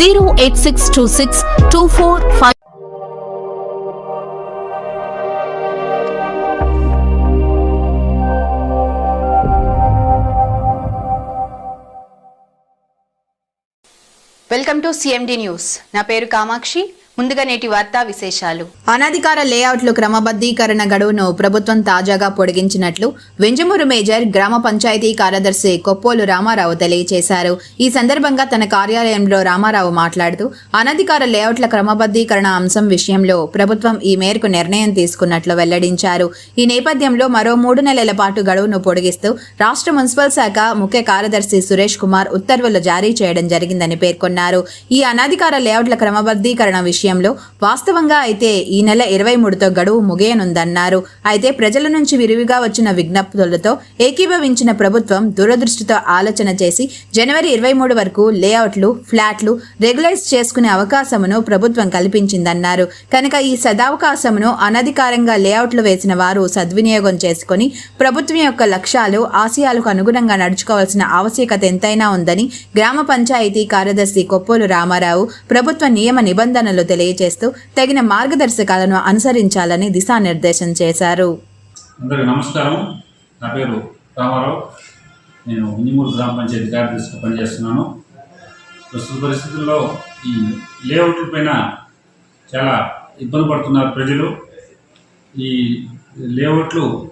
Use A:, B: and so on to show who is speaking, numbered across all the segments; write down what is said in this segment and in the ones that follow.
A: zero eight six two six two four five
B: welcome to CMD news నా పేరు కామాక్షి. ముందుగా నేటి వార్తా విశేషాలు.
C: అనధికార లేఅవుట్లు క్రమబద్ధీకరణ గడువును ప్రభుత్వం తాజాగా పొడిగించినట్లు వెంజమూరు మేజర్ గ్రామ పంచాయతీ కార్యదర్శి కొప్పోలు రామారావు తెలియజేశారు ఈ సందర్భంగా తన కార్యాలయంలో రామారావు మాట్లాడుతూ అనధికార లేఅవుట్ల క్రమబద్ధీకరణ అంశం విషయంలో ప్రభుత్వం ఈ మేరకు నిర్ణయం తీసుకున్నట్లు వెల్లడించారు. ఈ నేపథ్యంలో మరో మూడు నెలల పాటు గడువును పొడిగిస్తూ రాష్ట్ర మున్సిపల్ శాఖ ముఖ్య కార్యదర్శి సురేష్ కుమార్ ఉత్తర్వులు జారీ చేయడం జరిగిందని పేర్కొన్నారు. ఈ అనధికార లేఅవుట్ల క్రమబద్ధీకరణ విషయం విషయంలో వాస్తవంగా అయితే ఈ నెల ఇరవై మూడుతో గడువు ముగియనుందన్నారు. అయితే ప్రజల నుంచి విరివిగా వచ్చిన విజ్ఞప్తులతో ఏకీభవించిన ప్రభుత్వం దురదృష్టితో ఆలోచన చేసి జనవరి ఇరవై మూడు వరకు లేఅవుట్లు ఫ్లాట్లు రెగ్యులైజ్ చేసుకునే అవకాశమును ప్రభుత్వం కల్పించిందన్నారు. కనుక ఈ సదావకాశమును అనధికారంగా లేఅవుట్లు వేసిన వారు సద్వినియోగం చేసుకొని ప్రభుత్వం యొక్క లక్ష్యాలు ఆశయాలకు అనుగుణంగా నడుచుకోవాల్సిన ఆవశ్యకత ఎంతైనా ఉందని గ్రామ పంచాయతీ కార్యదర్శి కొప్పోలు రామారావు ప్రభుత్వ నియమ నిబంధనలు తెలియజేస్తూ తగిన మార్గదర్శకాలను అనుసరించాలని దిశానిర్దేశం చేశారు.
D: అందరికీ నమస్కారం. నా పేరు రామారావు. నేను ఇంజమూరు గ్రామ పంచాయతీ కార్యదర్శిగా పనిచేస్తున్నాను. ప్రస్తుత పరిస్థితుల్లో ఈ లేఅవుట్ల పైన చాలా ఇబ్బంది పడుతున్నారు ప్రజలు. ఈ లేఅవుట్లు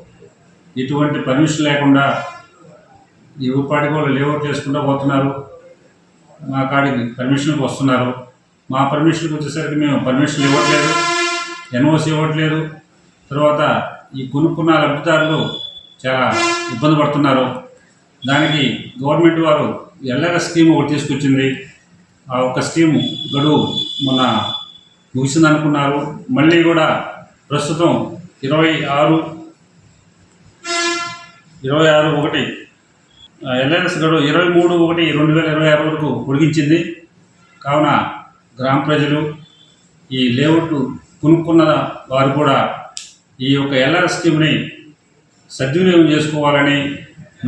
D: ఎటువంటి పర్మిషన్ లేకుండా ఈ ఊపాటికి వాళ్ళు లేఅవుట్ చేసుకుంటూ పోతున్నారు. మా కాడికి పర్మిషన్కి వస్తున్నారు. మా పర్మిషన్కి వచ్చేసరికి మేము పర్మిషన్ ఇవ్వట్లేదు ఎన్ఓసి ఇవ్వట్లేదు. తర్వాత ఈ కొనుక్కున్న లబ్ధిదారులు చాలా ఇబ్బంది పడుతున్నారు. దానికి గవర్నమెంట్ వారు ఎల్ఆర్ఎస్ స్కీమ్ ఒకటి తీసుకొచ్చింది. ఆ ఒక్క స్కీము గడువు మొన్న ముగిసిందనుకున్నారు. మళ్ళీ కూడా ప్రస్తుతం ఇరవై ఆరు ఇరవై ఆరు ఒకటి ఎల్ఆర్ఎస్ గడువు ఇరవై మూడు ఒకటి రెండు వేల ఇరవై ఆరు వరకు పొడిగించింది. కావున గ్రామ ప్రజలు ఈ లేఅవుట్ కొనుక్కున్న వారు కూడా ఈ యొక్క ఎల్ఆర్ స్కీమ్ని సద్వినియోగం చేసుకోవాలని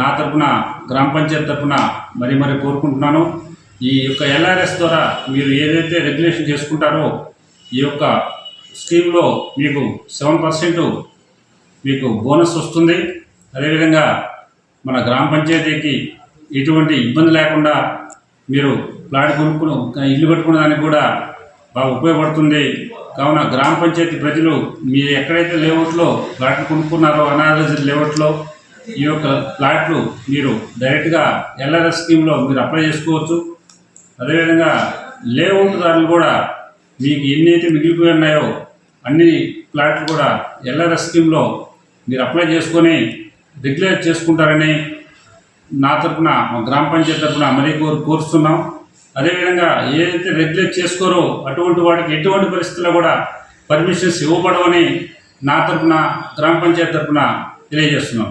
D: నా తరపున గ్రామ పంచాయతీ తరపున మరి మరి కోరుకుంటున్నాను. ఈ యొక్క ఎల్ఆర్ఎస్ ద్వారా మీరు ఏదైతే రెగ్యులేషన్ చేసుకుంటారో ఈ యొక్క స్కీమ్లో మీకు సెవెన్ పర్సెంట్ మీకు బోనస్ వస్తుంది. అదేవిధంగా మన గ్రామ పంచాయతీకి ఎటువంటి ఇబ్బంది లేకుండా మీరు ప్లాట్ కొనుక్కుని ఇల్లు కట్టుకునే దానికి కూడా బాగా ఉపయోగపడుతుంది. కావున గ్రామ పంచాయతీ ప్రజలు మీ ఎక్కడైతే లేఅవుట్లో ప్లాట్లు కొనుక్కున్నారో అనాథరైజ్డ్ లేఅవుట్లో ఈ యొక్క ప్లాట్లు మీరు డైరెక్ట్గా ఎల్ఆర్ఎస్ స్కీమ్లో మీరు అప్లై చేసుకోవచ్చు. అదేవిధంగా లేఅవుట్దారులు కూడా మీకు ఎన్నైతే మిగిలిపోయి ఉన్నాయో అన్ని ప్లాట్లు కూడా ఎల్ఆర్ఎస్ స్కీమ్లో మీరు అప్లై చేసుకొని రెగ్యులేట్ చేసుకుంటారని నా తరపున మా గ్రామ పంచాయతీ తరఫున మరీ కోరు కోరుస్తున్నాం. అదేవిధంగా ఏదైతే రెగ్యులేట్ చేసుకోరో అటువంటి వాటికి ఎటువంటి పరిస్థితుల్లో కూడా పర్మిషన్స్ ఇవ్వబడవని నా తరపున గ్రామ పంచాయతీ తరఫున తెలియజేస్తున్నాం.